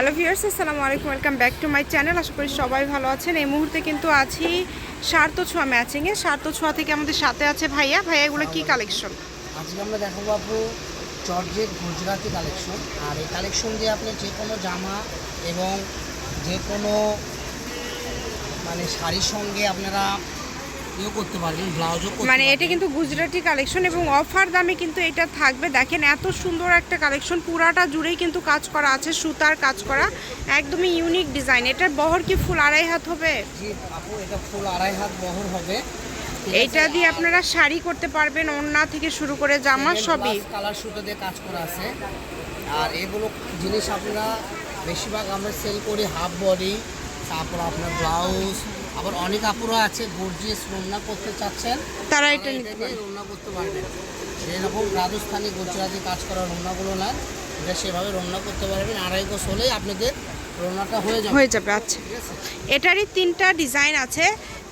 Hello viewers আসসালামু আলাইকুম welcome back to my channel. আশা করি সবাই ভালো আছেন। এই মুহূর্তে কিন্তু আছি সার্থ ছোঁয়া ম্যাচিংয়ে সার্থ ছোঁয়া থেকে আমাদের সাথে আছে ভাইয়া। ভাইয়া এগুলো কি কালেকশন আজকে আমরা দেখাবো আপু জর্জেট গুজরাটি কালেকশন আর এই কালেকশন দিয়ে আপনি যে কোনো জামা এবং যে কোনো মানে শাড়ির সঙ্গে আপনারা ইয়ে করতে পারবেন ব্লাউজও মানে এটা কিন্তু গুজরাটি কালেকশন এবং অফার দামে কিন্তু এটা থাকবে। দেখেন এত সুন্দর একটা কালেকশন পুরাটা জুড়েই কিন্তু কাজ করা আছে সুতার কাজ করা একদমই ইউনিক ডিজাইন এটার বহর কি ফুল আড়াই হাত হবে? জি আপু এটা ফুল আড়াই হাত বহর হবে। এইটা দিয়ে আপনারা শাড়ি করতে পারবেন ওড়না থেকে শুরু করে জামা সবই। কালার সুতো দিয়ে কাজ করা আছে। আর এগুলো জিনিস আপনারা বেশিরভাগ আমরা সেল করি হাফ বডি তারপর আপনার ব্লাউজ আবার অনেক আপুরা আছে গর্জিয়াস রান্না করতে চাচ্ছেন। তারা এটা রান্না করতে পারবেন যেরকম রাজস্থানি গুজরাটি কাজ করা রান্নাগুলো না এটা সেভাবে রান্না করতে পারবেন আড়াই গোছ হলেই আপনাদের রান্নাটা হয়ে যাবে। হয়ে যাবে আচ্ছা। এটারই তিনটা ডিজাইন আছে।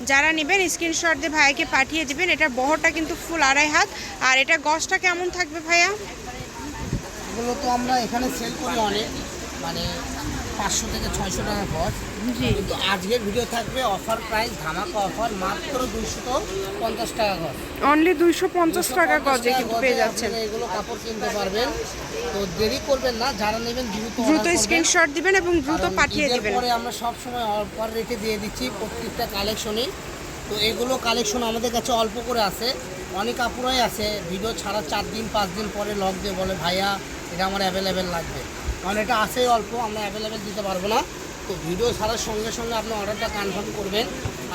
যারা নেবেন স্ক্রিনশট দিয়ে ভাইয়াকে পাঠিয়ে দিবেন। এটার বহরটা কিন্তু ফুল আড়াই হাত। আর এটা গজটা কেমন থাকবে ভাইয়া? এগুলো তো আমরা এখানে সেল করি অনেক। মানে পাঁচশো থেকে ছয়শো টাকা জি। কিন্তু আজকের ভিডিও থাকবে অফার প্রাইস ধামাকা অফার মাত্র দুইশো পঞ্চাশ টাকা গজ। অনলি দুইশো পঞ্চাশ টাকা 250 গজে কিন্তু পেয়ে যাচ্ছেন। এগুলো কাপড় কিনতে পারবেন। তো দেরি করবেন না যারা নেবেন দ্রুত দ্রুত। স্ক্রিনশট দিবেন এবং দ্রুত পাঠিয়ে দিবেন। পরে আমরা সব সময় অফার রেটে দিয়ে দিচ্ছি প্রত্যেকটা কালেকশনই তো এগুলো কালেকশন আমাদের কাছে অল্প করে আছে। অনেক কাপড়ই আছে ভিডিও ছাড়া চার দিন পাঁচ দিন পরে লক দিয়ে বলে ভাইয়া এটা আমার অ্যাভেলেবেল লাগবে। কারণ এটা আছে অল্প, আমরা অ্যাভেলেবেল দিতে পারব না। তো ভিডিও ছাড়ার সঙ্গে সঙ্গে আপনি অর্ডারটা কনফার্ম করবেন।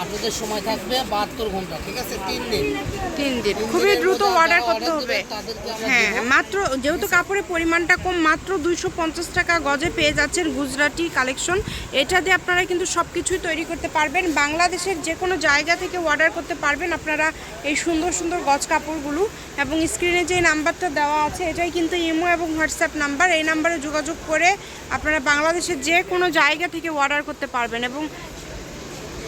আপনাদের সময় থাকবে বাহাত্তর ঘণ্টা ঠিক আছে? তিন দিন। তিন দিন। খুবই দ্রুত অর্ডার করতে হবে। হ্যাঁ মাত্র যেহেতু কাপড়ের পরিমাণটা কম মাত্র দুইশো পঞ্চাশ টাকা গজে পেয়ে যাচ্ছেন গুজরাটি কালেকশন। এটা দিয়ে আপনারা কিন্তু সব কিছুই তৈরি করতে পারবেন। বাংলাদেশের যে কোনো জায়গা থেকে অর্ডার করতে পারবেন আপনারা এই সুন্দর সুন্দর গজ কাপড়গুলো। এবং স্ক্রিনে যে নাম্বারটা দেওয়া আছে এটাই কিন্তু ইমো এবং হোয়াটসঅ্যাপ নাম্বার। এই নাম্বারে যোগাযোগ করে আপনারা বাংলাদেশের যে কোনো জায়গা থেকে অর্ডার করতে পারবেন। এবং